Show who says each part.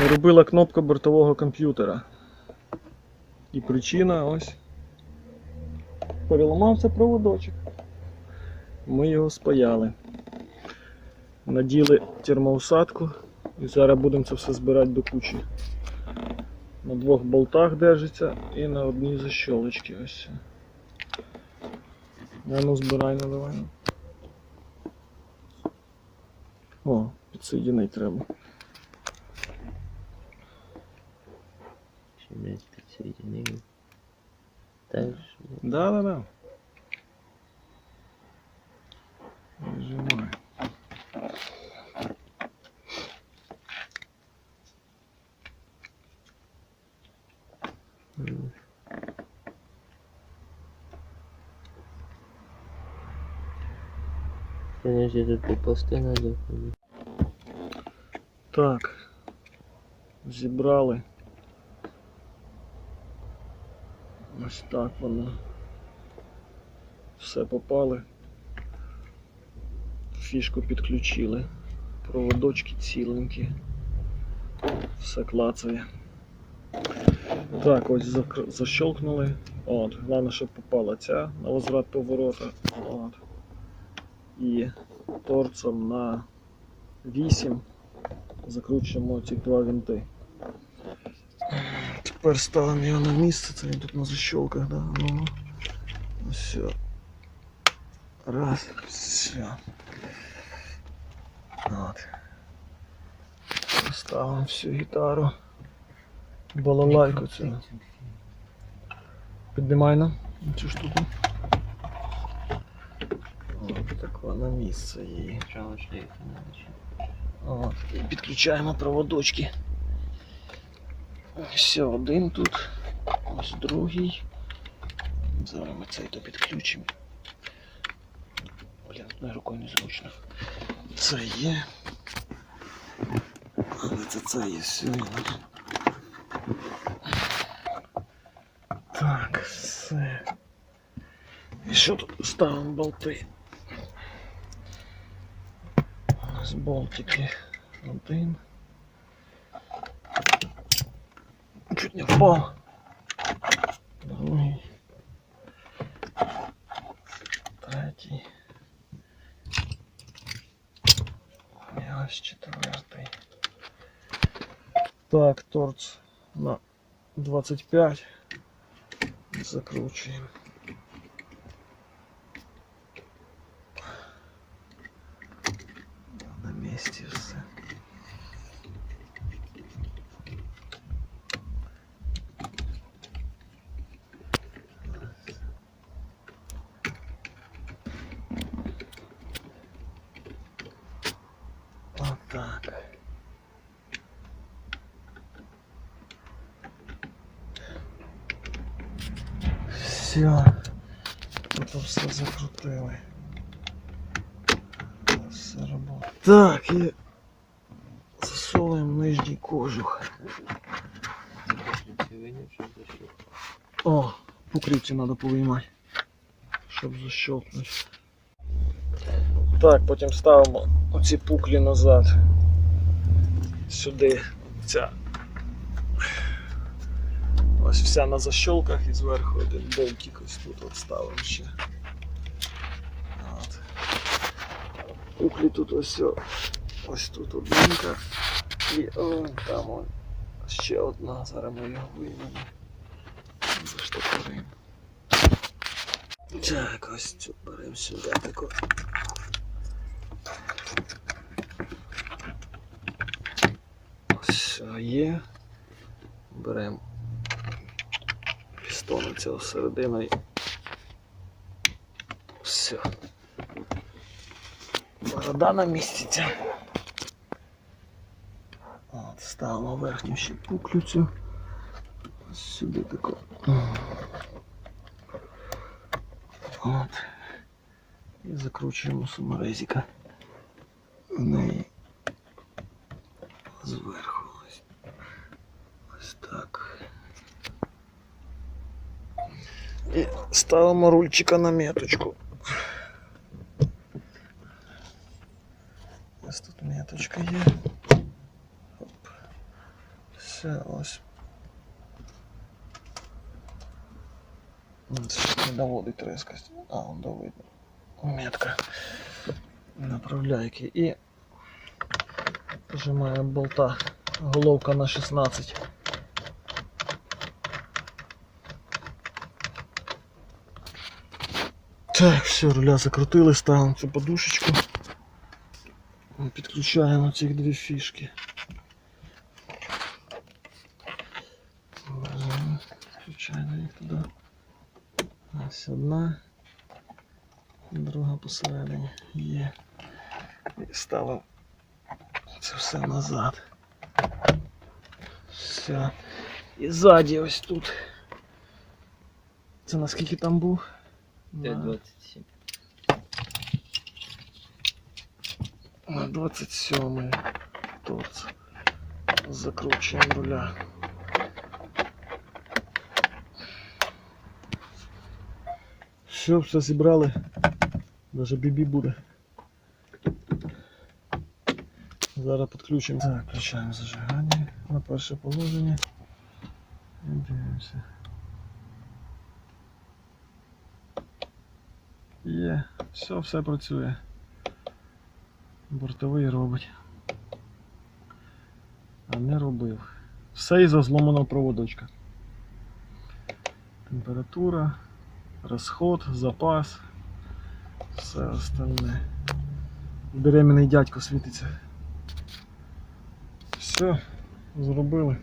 Speaker 1: Не робила кнопка бортового комп'ютера. І причина ось. Переламався проводочок. Ми його спаяли. Наділи термоусадку і зараз будемо це все збирати до кучі. На двох болтах держиться і на одній защолочці ось. А ну збирай, наливай. О, підсоєдинити треба.
Speaker 2: Ще десь підсоєдинили. Так,
Speaker 1: Да, да, да. Нажимай.
Speaker 2: м. Подожди, тут поползти надо.
Speaker 1: Так. Зібрали. Ось так воно. Все попали. Фішку підключили. Проводочки ціленькі. Все клацає. Так, ось защелкнули. От, головне, щоб попала ця на возврат поворота. От. І торцем на 8 закручуємо ці два винти. Тепер ставимо його на місце, це він тут на защолках, да? Ну, все. Раз, все. От. Ставимо всю гітару. Балалайку цю. Піднімай нам цю штуку. От, так на місце її. От, і підключаємо проводочки. Все, один тут, ось другий. Зараз ми цей то підключимо. Блін, одною рукою незручно. Це є. Але це це є все. Так, все. І що тут ставимо болти? У нас болтики один. Чуть не впав. Другий. Третій. І ось четвертий. Так, торц на 25. Закручуємо. Отак. Все. Тут все закрутили. Все робота. Так, і засовуємо нижній кожух. О, покрівці треба повиймати, щоб защелкнути. Так, потім ставимо оці пуклі назад. Сюди ця. Ось вся на защолках і зверху один болтик ось тут от ставимо ще. От. Пуклі тут ось о- ось тут одненька. І о, там он ще одна. Зараз ми його виймемо. Заштопоримо. Так, ось цю беремо сюди таку. Все є. Беремо пістон цього серединою. Все. Борода на місці. От, ставимо верхню ще пуклю цю. Сюди таку. От. І закручуємо саморезика в неї зверху. Ось, ось так. І ставимо рульчика на меточку. Ось тут меточка є. Оп. Все, ось. Не доводить резкость. А, он довидно. Метка. Направляйки. І Прижимаємо болта. Головка на 16. Так, все, руля закрутили, ставимо цю подушечку. Підключаємо ці дві фішки. Включаємо їх туди. Ось одна. Друга посередині. Є. І ставимо це все назад. Все. І ззаді ось тут. Це наскільки там був? На-
Speaker 2: 5,27.
Speaker 1: На 27 торц. Закручуємо руля. Все, все зібрали. Даже бібі буде. Зараз підключимо. Так, включаємо зажигання на перше положення. І дивимося. Є, все, все працює. Бортовий робить. А не робив. Все із-за зломаного проводочка. Температура, розход, запас, все остальне. Беременний дядько світиться. Все, зробили.